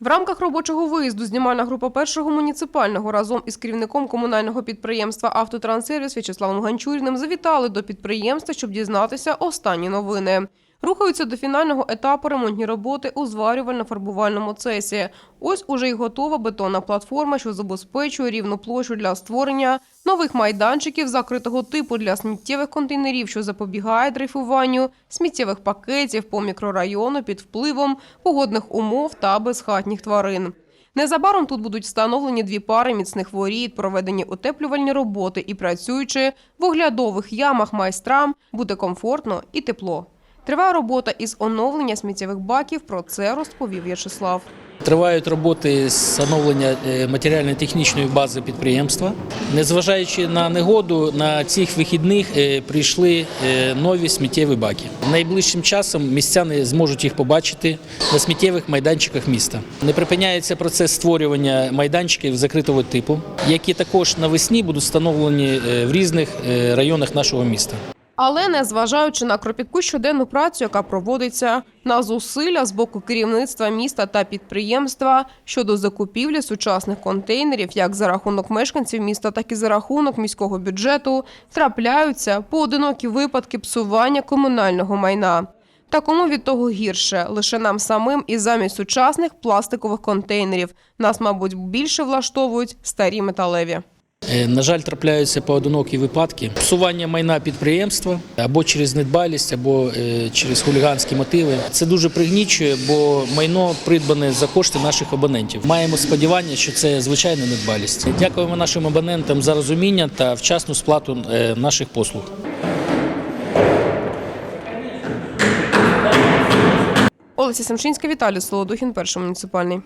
В рамках робочого виїзду знімальна група першого муніципального разом із керівником комунального підприємства «Автотранссервіс» В'ячеславом Ганчуріним завітали до підприємства, щоб дізнатися останні новини. Рухаються до фінального етапу ремонтні роботи у зварювально-фарбувальному цесі. Ось уже й готова бетонна платформа, що забезпечує рівну площу для створення нових майданчиків закритого типу для сміттєвих контейнерів, що запобігає дрейфуванню, сміттєвих пакетів по мікрорайону під впливом погодних умов та безхатніх тварин. Незабаром тут будуть встановлені дві пари міцних воріт, проведені утеплювальні роботи і працюючи в оглядових ямах майстрам буде комфортно і тепло. Триває робота із оновлення сміттєвих баків. Про це розповів В'ячеслав. Тривають роботи з оновлення е, матеріально-технічної бази підприємства. Незважаючи на негоду, на цих вихідних е, прийшли е, нові сміттєві баки. Найближчим часом містяни зможуть їх побачити на сміттєвих майданчиках міста. Не припиняється процес створювання майданчиків закритого типу, які також навесні будуть встановлені в різних районах нашого міста. Але незважаючи на кропітку щоденну працю, яка проводиться на зусилля з боку керівництва міста та підприємства щодо закупівлі сучасних контейнерів, як за рахунок мешканців міста, так і за рахунок міського бюджету, трапляються поодинокі випадки псування комунального майна. Та кому від того гірше? Лише нам самим і замість сучасних пластикових контейнерів нас, мабуть, більше влаштовують старі металеві. Е, На жаль, трапляються поодинокі випадки псування майна підприємства або через недбалість, або е, через хуліганські мотиви. Це дуже пригнічує, бо майно придбане за кошти наших абонентів. Маємо сподівання, що це звичайна недбалість. Дякуємо нашим абонентам за розуміння та вчасну сплату е, наших послуг. Олеся Семшинська, Віталій Солодухін, перший муніципальний.